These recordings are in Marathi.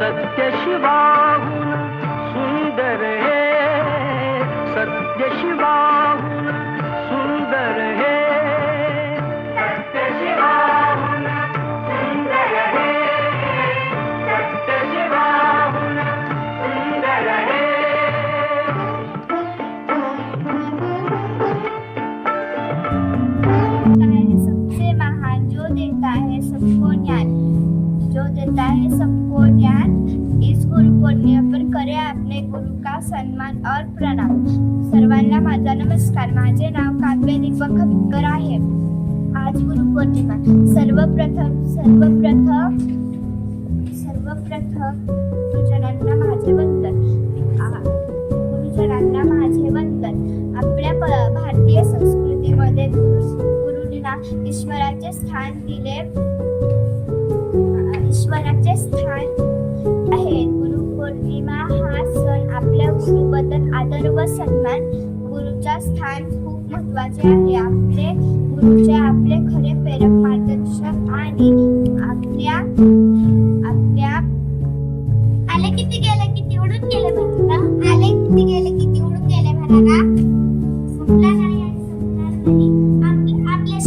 सत्यशिवाहून और प्रणाम. सर्वांना माझा नमस्कार. माझे नाव काव्य दीपक खपकर आहे. आज गुरुपौर्णिमा सर्वप्रथम सर्वप्रथम सर्वप्रथम गुरुजनांना माझे वंदन. गुरुजनांना माझे वंदन. आपल्या प- भारतीय संस्कृतीमध्ये गुरुजींना ईश्वराचे स्थान दिले. ईश्वराचे स्थान आपल्या आदर व सन्मान गुरुच्या स्थान खूप महत्त्वाचे आहे. आपले गुरुचे आपले खरे प्रेरक मार्गदर्शक आणि आपल्या आपल्या आले किती गेले किती उडून गेले भरारा आले किती गेले किती उडून गेले भरारा संपला नाही आणि संपणार नाही. आपल्या आपल्या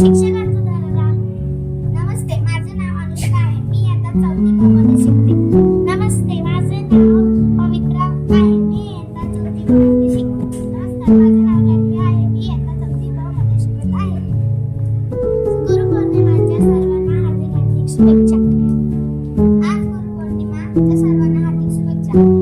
नमस्ते माझे नाव अनुष्का आहे. मी आता चौथी शुभेच्छा आज गुरुपौर्णिमाच्या सर्वांना हार्दिक शुभेच्छा.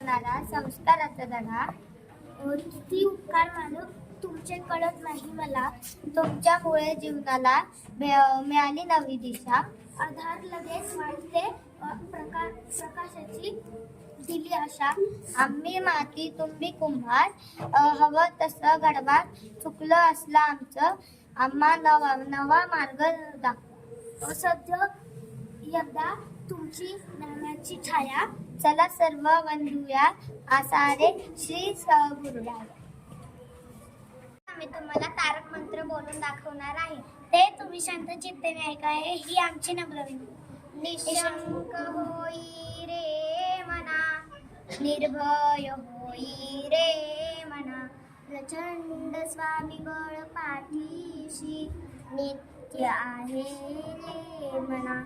दादा संस्काराचा धडा. किती उपकार मानू तुमचे कळत नाही मला. तुमच्यामुळे जीवनाला मिळाली नवी दिशा. आधार लगेच वाढते प्रकाश प्रका प्रकाशाची दिली आशा. आम्ही माती तुम्ही कुंभार. हवं तसं घडवा चुकलं असलं आमचं. आम्हा नवा नवा मार्ग दाखवा. सध्या यंदा तुमची ज्ञानाची छाया. चला सर्व वंधूया आसारे श्री स गुरुराया आम्ही तुम्हाला तारक मंत्र बोलून दाखवणार आहे. ते तुम्ही शांत चित्तेने ऐकावे ही आमची नम्र निशंक होई रे मना. निर्भय होई रे मना. प्रचंड स्वामी बळ पाठीशी नित्य आहे रे मना.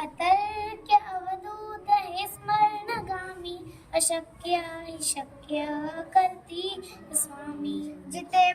अतर्क्य अवधूत हे स्मरणगामी अशक्य हि शक्य करती. स्वामी जिथे